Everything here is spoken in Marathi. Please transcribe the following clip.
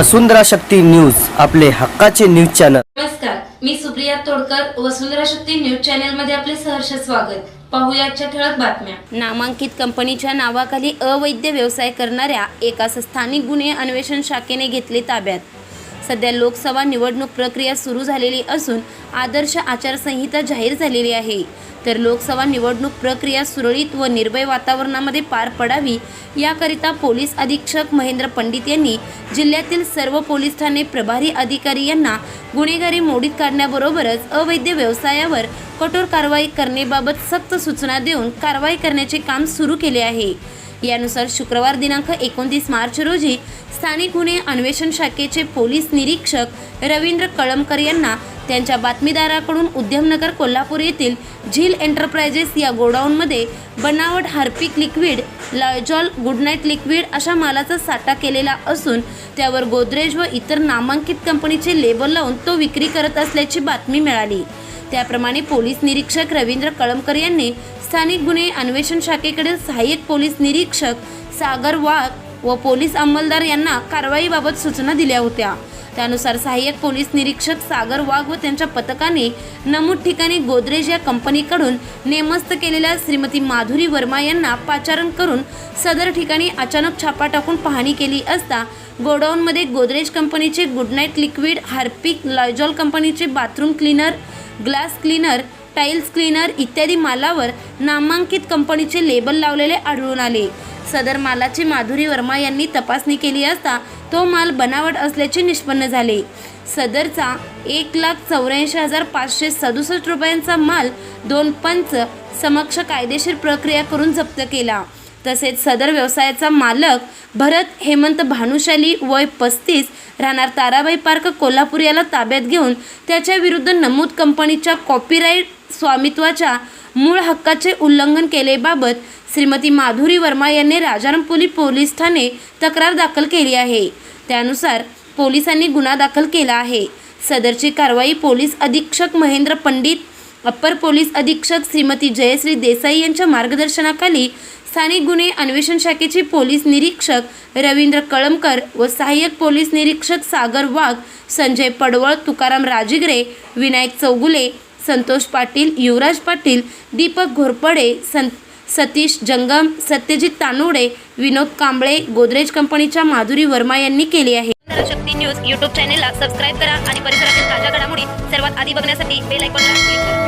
वसुंधरा शक्ती न्यूज आपले हक्काचे न्यूज चॅनल. नमस्कार मी सुप्रिया तोडकर वसुंधरा शक्ती न्यूज चॅनलमध्ये आपले सहर्ष स्वागत. पाहूया आजच्या ठळक बातम्या. नामांकित कंपनीच्या नावाखाली अवैध व्यवसाय करणाऱ्या एकास स्थानिक गुन्हे अन्वेषण शाखेने घेतले ताब्यात. सध्या लोकसभा निवडणूक प्रक्रिया सुरू झालेली असून आदर्श आचारसंहिता जाहीर झालेली आहे. तर लोकसभा निवडणूक प्रक्रिया सुरळीत व निर्भय वातावरणामध्ये पार पडावी याकरिता पोलीस अधीक्षक महेंद्र पंडित यांनी जिल्ह्यातील सर्व पोलीस ठाणे प्रभारी अधिकारी यांना गुन्हेगारी मोडीत काढण्याबरोबरच अवैध व्यवसायावर कठोर कारवाई करण्याबाबत सक्त सूचना देऊन कारवाई करण्याचे काम सुरू केले आहे. यानुसार शुक्रवार दिनांक एकोणतीस मार्च रोजी स्थानिक गुन्हे अन्वेषण शाखेचे पोलीस निरीक्षक रवींद्र कळमकर यांना त्यांच्या बातमीदाराकडून उद्यमनगर कोल्हापूर येथील झील एंटरप्राइजेस या गोडाऊनमध्ये बनावट Harpic liquid Lizol good night liquid अशा मालाचा साठा केलेला असून त्यावर गोदरेज व इतर नामांकित कंपनीचे लेबल लावून तो विक्री करत असल्याची बातमी मिळाली. त्याप्रमाणे पोलीस निरीक्षक रवींद्र कळमकर यांनी स्थानिक गुन्हे अन्वेषण शाखेकडील सहाय्यक पोलीस निरीक्षक सागर वाघ व पोलीस अंमलदार यांना कारवाईबाबत सूचना दिल्या होत्या. त्यानुसार सहाय्यक पोलीस निरीक्षक सागर वाघ व त्यांच्या पथकाने नमूद ठिकाणी गोदरेज या कंपनीकडून नेमस्त केलेल्या श्रीमती माधुरी वर्मा यांना पाचारण करून सदर ठिकाणी अचानक छापा टाकून पाहणी केली असता गोडाऊनमध्ये गोदरेज कंपनीचे good night liquid Harpic Lizol कंपनीचे bathroom cleaner glass cleaner tiles cleaner इत्यादी मालावर नामांकित कंपनीचे लेबल लावलेले आढळून आले. सदर मालाची माधुरी वर्मा यांनी तपासणी केली असता तो माल बनावट असल्याचे निष्पन्न झाले. सदरचा एक लाख चौऱ्याऐंशी हजार पाचशे सदुसष्ट रुपयांचा माल दोन पंच समक्ष कायदेशीर प्रक्रिया करून जप्त केला. तसेच सदर व्यवसायाचा मालक भरत हेमंत भानुशाली वय पस्तीस राहणार ताराबाई पार्क कोल्हापूर याला ताब्यात घेऊन त्याच्या विरुद्ध नमूद कंपनीच्या कॉपीराईट स्वामित्वाच्या मूळ हक्काचे उल्लंघन केलेबाबत श्रीमती माधुरी वर्मा यांनी राजारामपुरी पोलीस ठाणे तक्रार दाखल केली आहे. त्यानुसार पोलिसांनी गुन्हा दाखल केला आहे. सदरची कारवाई पोलीस अधीक्षक महेंद्र पंडित अप्पर पोलीस अधीक्षक श्रीमती जयश्री देसाई यांच्या मार्गदर्शनाखाली स्थानिक गुन्हे अन्वेषण शाखेचे पोलीस निरीक्षक रवींद्र कळमकर व सहाय्यक पोलीस निरीक्षक सागर वाघ संजय पडवळ तुकाराम राजिगरे विनायक चौगुले संतोष पाटील युवराज पाटील दीपक घोरपडे सं सतीश जंगम सत्यजित तानोडे विनोद कांबळे गोदरेज कंपनीच्या माधुरी वर्मा यांनी केली आहे. शक्ती न्यूज यूट्यूब चॅनेलला सबस्क्राईब करा आणि परिसरातील ताज्या घडामोडी सर्वात आधी बघण्यासाठी बेल आयकॉनला क्लिक करा.